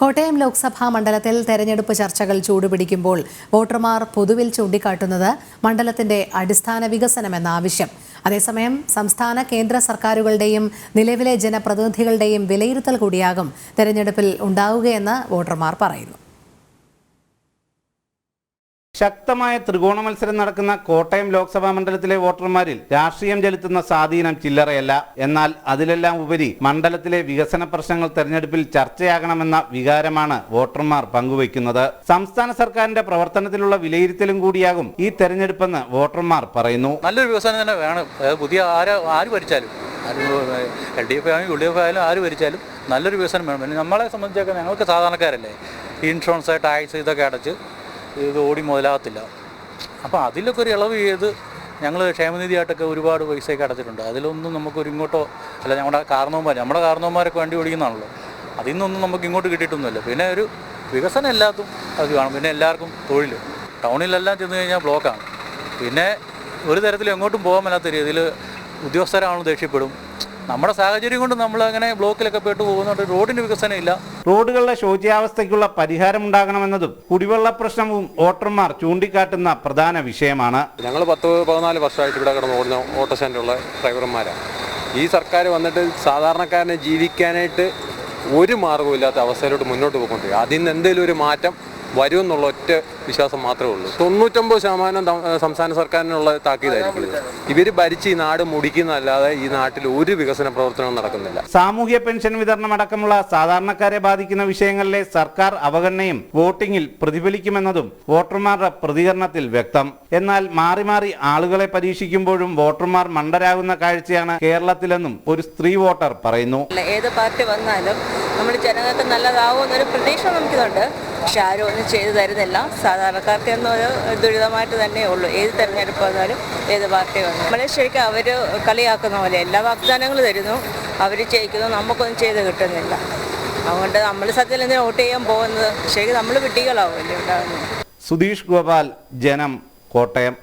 കോട്ടയം ലോക്സഭാ മണ്ഡലത്തിൽ തെരഞ്ഞെടുപ്പ് ചർച്ചകൾ ചൂടുപിടിക്കുമ്പോൾ വോട്ടർമാർ പൊതുവിൽ ചൂണ്ടിക്കാട്ടുന്നത് മണ്ഡലത്തിന്റെ അടിസ്ഥാന വികസനമെന്ന ആവശ്യം. അതേസമയം സംസ്ഥാന കേന്ദ്ര സർക്കാരുകളുടെയും നിലവിലെ ജനപ്രതിനിധികളുടെയും വിലയിരുത്തൽ കൂടിയാകും തെരഞ്ഞെടുപ്പിൽ ഉണ്ടാവുകയെന്ന് വോട്ടർമാർ പറയുന്നു. ശക്തമായ ത്രികോണ മത്സരം നടക്കുന്ന കോട്ടയം ലോക്സഭാ മണ്ഡലത്തിലെ വോട്ടർമാരിൽ രാഷ്ട്രീയം ചെലുത്തുന്ന സ്വാധീനം ചില്ലറയല്ല. എന്നാൽ അതിലെല്ലാം ഉപരി മണ്ഡലത്തിലെ വികസന പ്രശ്നങ്ങൾ തെരഞ്ഞെടുപ്പിൽ ചർച്ചയാകണമെന്ന വികാരമാണ് വോട്ടർമാർ പങ്കുവയ്ക്കുന്നത്. സംസ്ഥാന സർക്കാരിന്റെ പ്രവർത്തനത്തിലുള്ള വിലയിരുത്തലും കൂടിയാകും ഈ തെരഞ്ഞെടുപ്പെന്ന് വോട്ടർമാർ പറയുന്നു. നല്ലൊരു വികസനം തന്നെ വേണം. പുതിയ ആര് ആര് ഭരിച്ചാലും? എൽ ഡി എഫ് ആയാലും യു ഡി എഫ് ആയാലും ആര് ഭരിച്ചാലും നല്ലൊരു വികസനം വേണം. നമ്മളെ സംബന്ധിച്ചൊക്കെ ഞങ്ങൾക്ക് സാധാരണക്കാരല്ലേ? ഇൻഷുറൻസ് ടാക്സ് ഇതൊക്കെ അടച്ച് ഇത് ഓടി മുതലാകത്തില്ല. അപ്പോൾ അതിലൊക്കെ ഒരു ഇളവ് ചെയ്ത് ഞങ്ങൾ ക്ഷേമനിധിയായിട്ടൊക്കെ ഒരുപാട് പൈസയൊക്കെ അടച്ചിട്ടുണ്ട്. അതിലൊന്നും നമുക്കൊരു ഇങ്ങോട്ടോ അല്ല ഞങ്ങളുടെ കാരണവന്മാർ നമ്മുടെ കാരണവന്മാരൊക്കെ വണ്ടി ഓടിക്കുന്നതാണല്ലോ. അതിൽ നിന്നൊന്നും നമുക്ക് ഇങ്ങോട്ട് കിട്ടിയിട്ടൊന്നുമില്ല. പിന്നെ ഒരു വികസനം എല്ലാത്തും അത് കാണും. പിന്നെ എല്ലാവർക്കും തൊഴിൽ ടൗണിലെല്ലാം ചെന്ന് കഴിഞ്ഞാൽ ബ്ലോക്കാണ്. പിന്നെ ഒരു തരത്തിലും എങ്ങോട്ടും പോകാൻ മേലാത്ത രീതിയിൽ ഉദ്യോഗസ്ഥരാണോ ദേഷ്യപ്പെടും. നമ്മുടെ സാഹചര്യം കൊണ്ട് നമ്മൾ അങ്ങനെ ബ്ലോക്കിലൊക്കെ പെട്ട് പോകുന്നതുകൊണ്ട് റോഡിന് വികസനം ഇല്ല റോഡുകളുടെ ശോച്യാവസ്ഥയ്ക്കുള്ള പരിഹാരമുണ്ടാകണമെന്നതും കുടിവെള്ള പ്രശ്നവും വോട്ടർമാർ ചൂണ്ടിക്കാട്ടുന്ന പ്രധാന വിഷയമാണ്. ഞങ്ങൾ പത്ത് പതിനാല് വർഷമായിട്ട് ഇവിടെ കിടന്ന് ഓടുന്ന ഓട്ടോ സ്റ്റാൻഡിലുള്ള ഡ്രൈവർമാരാണ് ഈ സർക്കാർ വന്നിട്ട് സാധാരണക്കാരനെ ജീവിക്കാനായിട്ട് ഒരു മാർഗവും ഇല്ലാത്ത അവസ്ഥയിലോട്ട് മുന്നോട്ട് പോയിക്കൊണ്ടിരിക്കുക അതിൽ നിന്ന് എന്തെങ്കിലും ഒരു മാറ്റം വരുമെന്നുള്ള ഒറ്റ വിശ്വാസം മാത്രമേ ഉള്ളൂ. തൊണ്ണൂറ്റൊമ്പത് ശതമാനം സംസ്ഥാന സർക്കാരിനുള്ള താക്കീതായിരിക്കും ഇവർ ഭരിച്ച് ഈ നാട് മുടിക്കുന്നതല്ലാതെ ഈ നാട്ടിൽ ഒരു വികസന പ്രവർത്തനവും നടക്കുന്നില്ല. സാമൂഹ്യ പെൻഷൻ വിതരണം അടക്കമുള്ള സാധാരണക്കാരെ ബാധിക്കുന്ന വിഷയങ്ങളിലെ സർക്കാർ അവഗണനയും വോട്ടിംഗിൽ പ്രതിഫലിക്കുമെന്നതും വോട്ടർമാരുടെ പ്രതികരണത്തിൽ വ്യക്തം. എന്നാൽ മാറി മാറി ആളുകളെ പരീക്ഷിക്കുമ്പോഴും വോട്ടർമാർ മണ്ടരാകുന്ന കാഴ്ചയാണ് കേരളത്തിലെന്നും ഒരു സ്ത്രീ വോട്ടർ പറയുന്നു. ഏത് പാർട്ടി വന്നാലും നമ്മൾ ജനങ്ങൾക്ക് നല്ലതാവും എന്നൊരു പ്രതീക്ഷ നമുക്കിതുണ്ട്. പക്ഷെ ആരും ഒന്നും ചെയ്തു തരുന്നില്ല. സാധാരണക്കാർക്ക് എന്നൊരു ദുരിതമായിട്ട് തന്നെ ഉള്ളൂ. ഏത് തെരഞ്ഞെടുപ്പ് വന്നാലും ഏത് പാർട്ടി വന്നാലും. നമ്മളെ ശരിക്കും അവർ കളിയാക്കുന്ന പോലെ എല്ലാ വാഗ്ദാനങ്ങളും തരുന്നു. അവർ ചെയ്യിക്കുന്നു നമുക്കൊന്നും ചെയ്ത് കിട്ടുന്നില്ല. അതുകൊണ്ട് നമ്മൾ സത്യത്തിൽ എന്തിനാ വോട്ട് ചെയ്യാൻ പോകുന്നത്? ശരിക്കും നമ്മൾ വിഡ്ഢികളാവുമല്ലേ ഉണ്ടാകുന്നത് സുധീഷ് ഗോപാൽ ജനം കോട്ടയം.